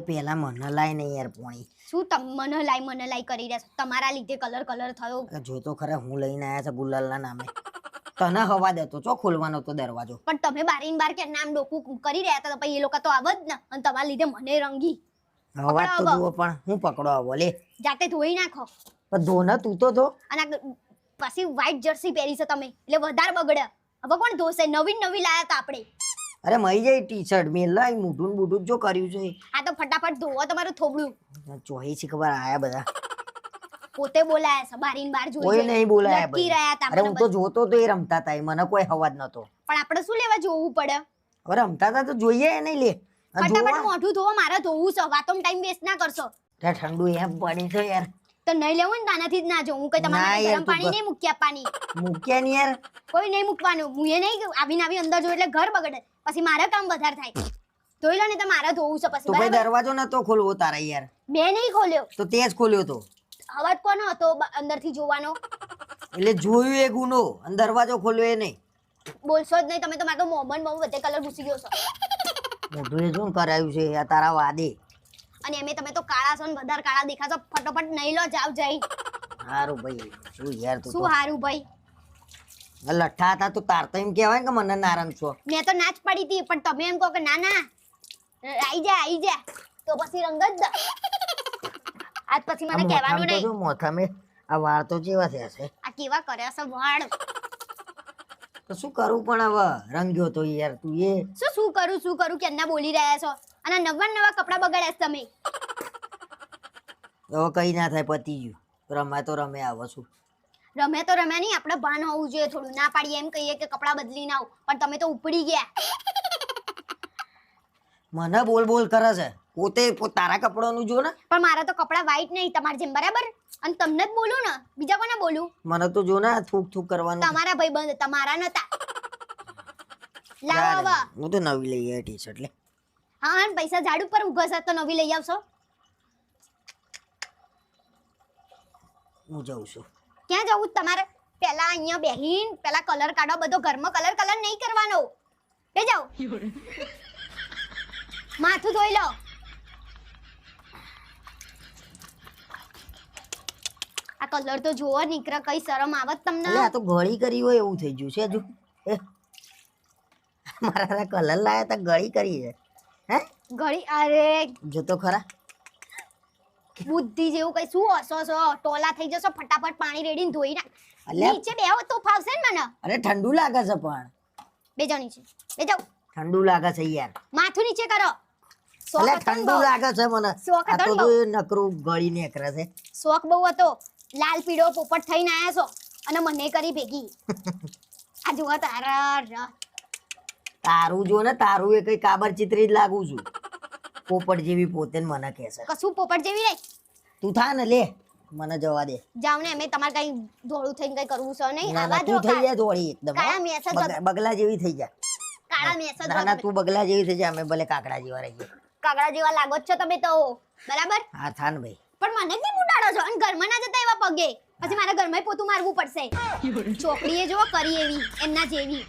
પેલા મને લાય ને યાર પોણી. શું તમ મને લાઈ કરી રહ્યા છો. તમારા લીધે કલર કલર થયો. જો તો ખરા હું લઈને આયા છે ગુલાલના નામે. તને હવા દેતો છો ખોલવાનો તો દરવાજો. પણ તમે બારીન બાર કે નામ ડોકું કરી રહ્યા હતા તો પછી એ લોકો તો આવ જ ને અને તમારા લીધે મને રંગી. હવા તો જુઓ પણ હું પકડો આવો લે. જાતે ધોઈ નાખો. પણ ધોને તું તો ધો. અને પછી વ્હાઈટ જર્સી પહેરી છે તમે. એટલે વધારે બગડ્યા હવે કોણ ધોશે? નવી નવી લાયા હતા આપણે. અરે મઈ જાય ટી શર્ટ મેં લાઈ મૂઠું ને જો કર્યું છે. આ તો ફટાફટ ધોવો તમારું થોબડું. ચોહી છે ખબર આયા બધા. પોતે બોલાયા સબારીન બાર જોઈ કોઈ નહીં બોલાયા લટકી રહ્યા તા અરે હું તો જોતો તો એ રમતા તા મને કોઈ હવા જ નતો. પણ આપણે શું લેવા જોવું પડે? હવે રમતા તા તો જોઈએ નહીં લે. ફટાફટ મોઢું ધોવો મારે ધોવું છે વાતોમાં ટાઈમ વેસ્ટ ના કરશો. ઠંડુ એમ પડી છે યાર. તો નહીં લેવું ને તાનાથી જ ના જોવું કઈ ના તમારે યાર, ગરમ તું પાણી નહીં મૂકી આપવાની. મૂક્યા નહીં યાર. કોઈ નહીં મૂકવાનું. હું એ નહીં આવીને આવી અંદર જો એટલે ઘર બગડે. પછી મારે કામ વધારે થાય. ધોઈ લો ને તો મારે ધોવું છે પછી તો ભાઈ બરાબર? દરવાજો નતો ખોલવો તારા યાર. મેં નહીં ખોલ્યો. તો તે જ ખોલ્યો તો. અવાજ કોનો હતો? બ- અંદરથી જોવાનો. એટલે જોયું એ ગુનો. અને દરવાજો ખોલ્યો એ નહીં. બોલશો જ નહીં. તમે તો મારો મોમન બહુ બધે કલર ઘૂસી ગયો છો. મોઢું એ શું કરાયું છે આ તારા વાદે. અને એમે તમે તો કાળા છો ને વધારે કાળા દેખાશો ફટોફટ નહીં લો જાવ જઈ. હારું ભાઈ શું યાર તું શું હારું ભાઈ? લઠ્ઠા હતા તું તાર તો એમ કહેવાય ને કે મને નારંગ છો. મેં તો નાચ પડી હતી પણ તમે એમ કહો કે ના ના. આઈ જા આઈ જા. તો પછી રંગ જ આજ પછી મને કહેવાનું નહીં મોથા મોથામે? આ વાળ તો જેવા થયા છે? આ કેવા કર્યા છે વાળ? તો શું કરું પણ હવે? રંગ્યો તો યાર તું એ. શું શું કરું શું કરું? કેમના બોલી રહ્યા છો? અને નવા નવા કપડા બગાડ્યા તમે. હવે કઈ ના થાય પતી ગયું. રમે તો રમે આવો છું. રમે તો રમે નહીં આપણે ભાન હોવું જોઈએ થોડું. ના પાડીએ એમ કહીએ કે કપડા બદલી ના પણ તમે તો ઉપડી ગયા. મને બોલ બોલ કરે છે. પોતે તારા કપડાનું જો ને. પણ મારા તો કપડા વાઈટ નહીં તમારા જેમ બરાબર? અને તમને જ બોલું ને. બીજા કોને બોલું? મને તો જો ને થૂક થૂક કરવાનું તમારા ભાઈબંધ તમારા નતા. લાવો હું તો નવી લઈ આવી ટી શર્ટ લે. હા પૈસા ઝાડ ઉપર ઊભા છે તો નવી લઈ આવશો? હું જાઉં છું. ક્યાં જવું તમારે? પેલા અહીંયા બેહીન પેલા કલર કાઢો બધો ઘરમાં કલર કલર નહીં કરવાનો. બે જાઓ. માથું ધોઈ લો. આ કલર તો જોવો નીકળે કઈ શરમ આવત તમને. આ તો ગળી કરી હોય એવું થઈ ગયું છે હજુ. મારા કલર લાયા તા ગળી કરી છે. હે? ઘડી અરે જોતો ખરા. બુદ્ધિ જેવું કઈ શું હસો છો ટોલા થઈ જશો ફટાફટ પાણી રેડીને ધોઈ નાખ. નીચે બેહો તો ફાવશે ને મને? અરે ઠંડુ લાગે છે પણ. બે જાઓ નીચે. બે જાઓ. ઠંડુ લાગે છે યાર. માથું નીચે કરો. એટલે ઠંડુ લાગે છે મને. શોખ આ હતો તો જો નકરું ગળી નીકળે છે. શોખ બહુ હતો. લાલ પીળો પોપટ થઈને આયા છો. અને મને કરી ભેગી. આ જુઓ તારા તારું જો ને તારું એ કઈ કાબર ચિત્રી જ લાગુ છું. પોપટ જેવી પોતે ને મને કહે છે. કશું પોપટ જેવી નહીં. તું થા ને લે મને જવા દે. જાવ ને અમે તમારે કઈ ધોળું થઈને કઈ કરવું છે નહીં? આવા તું જો થઈ જાય ધોળી એકદમ કાળા હો. મેસ જ બગ- બગલા જેવી થઈ જા. કાળા મેસ ના ના તું બગલા જેવી થઈ જા અમે ભલે કાકડા જેવા રહીએ કાકડા જેવા લાગો જ છો તમે તો. બરાબર? હા થા ને ભાઈ. પણ મને કેમ ઉડાડો છો? અને ઘરમાં ના જતા એવા પગે? પછી મારા ઘરમાં પોતું મારવું પડશે. છોકરીએ જો કરી એવી એમના જેવી.